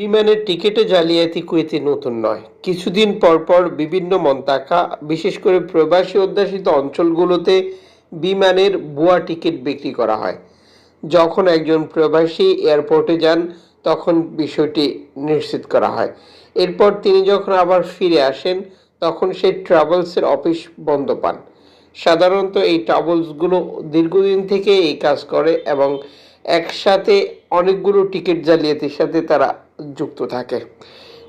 বিমানের টিকিটে জালিয়াতি কুয়েতে নতুন নয়। কিছুদিন পর পর বিভিন্ন মন্তাকা, বিশেষ করে প্রবাসী অধ্যাসিত অঞ্চলগুলোতে বিমানের ভুয়া টিকিট বিক্রি করা হয়। যখন একজন প্রবাসী এয়ারপোর্টে যান, তখন বিষয়টি নিশ্চিত করা হয়। এরপর তিনি যখন আবার ফিরে আসেন, তখন সেই ট্রাভেলসের অফিস বন্ধ পান। সাধারণত এই ট্রাভেলসগুলো দীর্ঘদিন থেকে এই কাজ করে এবং একসাথে অনেকগুলো টিকিট জালিয়াতির সাথে তারা যুক্ত থাকে।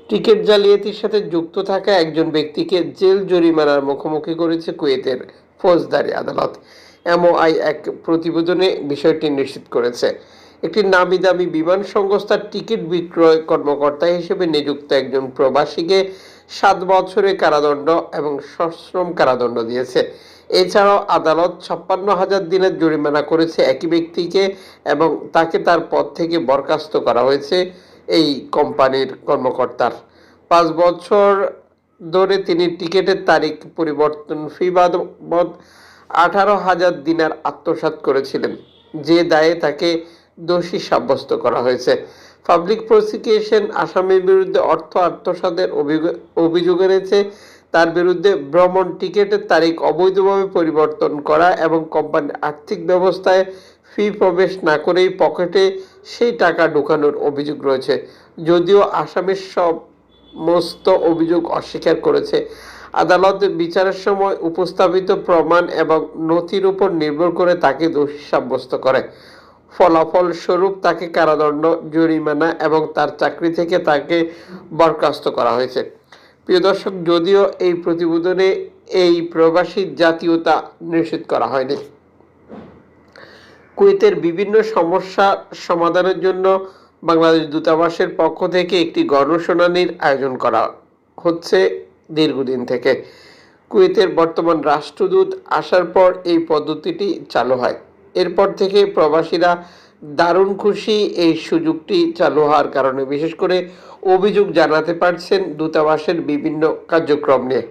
টিকিট জালিয়াতির সাথে যুক্ত থাকা একজন ব্যক্তিকে জেল জরিমানার মুখোমুখি করেছে কুয়েতের ফৌজদারি আদালত। এমওআই এক প্রতিবেদনে বিষয়টি নিশ্চিত করেছে। একটি নামি দামি বিমান সংস্থার টিকিট বিক্রয় কর্মকর্তা হিসেবে নিযুক্ত একজন প্রবাসীকে সাত বছরের কারাদণ্ড এবং সশ্রম কারাদণ্ড দিয়েছে। এছাড়াও আদালত ছাপ্পান্ন হাজার দিনের জরিমানা করেছে একই ব্যক্তিকে এবং তাকে তার পদ থেকে বরখাস্ত করা হয়েছে। এই কোম্পানির কর্মকর্তার। পাঁচ বছর ধরে তিনি টিকিটের তারিখ পরিবর্তন, ফি বাবদ আঠারো হাজার দিনার আত্মসাৎ করেছিলেন, যে দায়ে তাকে দোষী সাব্যস্ত করা হয়েছে। পাবলিক প্রসিকিউশন আসামির বিরুদ্ধে অর্থ আত্মসাতের অভিযোগ এনেছে, তার বিরুদ্ধে ভ্রমণ টিকিটের তারিখ অবৈধভাবে পরিবর্তন করা এবং কোম্পানির আর্থিক ব্যবস্থায় ফি প্রবেশ না করেই পকেটে সেই টাকা ঢোকানোর অভিযোগ রয়েছে। যদিও আসামির সমস্ত অভিযোগ অস্বীকার করেছে। আদালত বিচারের সময় উপস্থাপিত প্রমাণ এবং নথির উপর নির্ভর করে তাকে দোষী সাব্যস্ত করে। ফলাফল স্বরূপ তাকে কারাদণ্ড, জরিমানা এবং তার চাকরি থেকে তাকে বরখাস্ত করা হয়েছে। প্রিয় দর্শক, যদিও এই প্রতিবেদনে এই প্রবাসী জাতীয়তা নিশ্চিত করা হয়নি। কুয়েতের বিভিন্ন সমস্যা সমাধানের জন্য বাংলাদেশ দূতাবাসের পক্ষ থেকে একটি গণশুনানির আয়োজন করা হচ্ছে দীর্ঘদিন থেকে। কুয়েতের বর্তমান রাষ্ট্রদূত আসার পর এই পদ্ধতিটি চালু হয়। এরপর থেকে প্রবাসীরা দারুণ খুশি এই সুযোগটি চালু হওয়ার কারণে বিশেষ করে অভিযোগ জানাতে পারছেন দূতাবাসের বিভিন্ন কার্যক্রম নিয়ে।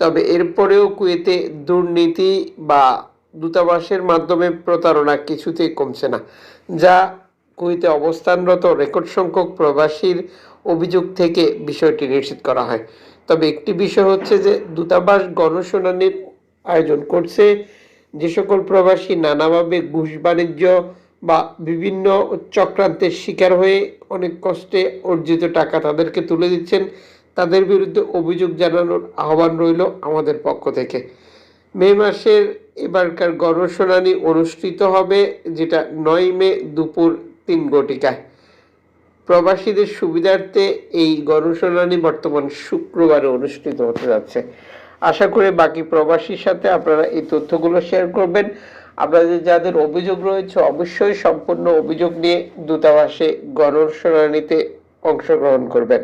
তবে এরপরেও কুয়েতে দুর্নীতি বা দূতাবাসের মাধ্যমে প্রতারণা কিছুতেই কমছে না, যা কুয়েতে অবস্থানরত রেকর্ড সংখ্যক প্রবাসীর অভিযোগ থেকে বিষয়টি নিশ্চিত করা হয়। তবে একটি বিষয় হচ্ছে যে, দূতাবাস গণশুনানির আয়োজন করছে যে সকল প্রবাসী নানাভাবে ঘুষ বাণিজ্য বা বিভিন্ন চক্রান্তের শিকার হয়ে অনেক কষ্টে অর্জিত টাকা তাদেরকে তুলে দিচ্ছেন। তাদের বিরুদ্ধে অভিযোগ জানানোর আহ্বান রইল আমাদের পক্ষ থেকে। মে মাসের এবারকার গণশুনানি অনুষ্ঠিত হবে, যেটা নয় মে দুপুর তিন ঘটিকায়। প্রবাসীদের সুবিধার্থে এই গণশুনানি বর্তমান শুক্রবারে অনুষ্ঠিত হতে যাচ্ছে। আশা করি বাকি প্রবাসীর সাথে আপনারা এই তথ্যগুলো শেয়ার করবেন। আপনাদের যাদের অভিযোগ রয়েছে, অবশ্যই সম্পূর্ণ অভিযোগ নিয়ে দূতাবাসে গণশুনানিতে অংশগ্রহণ করবেন।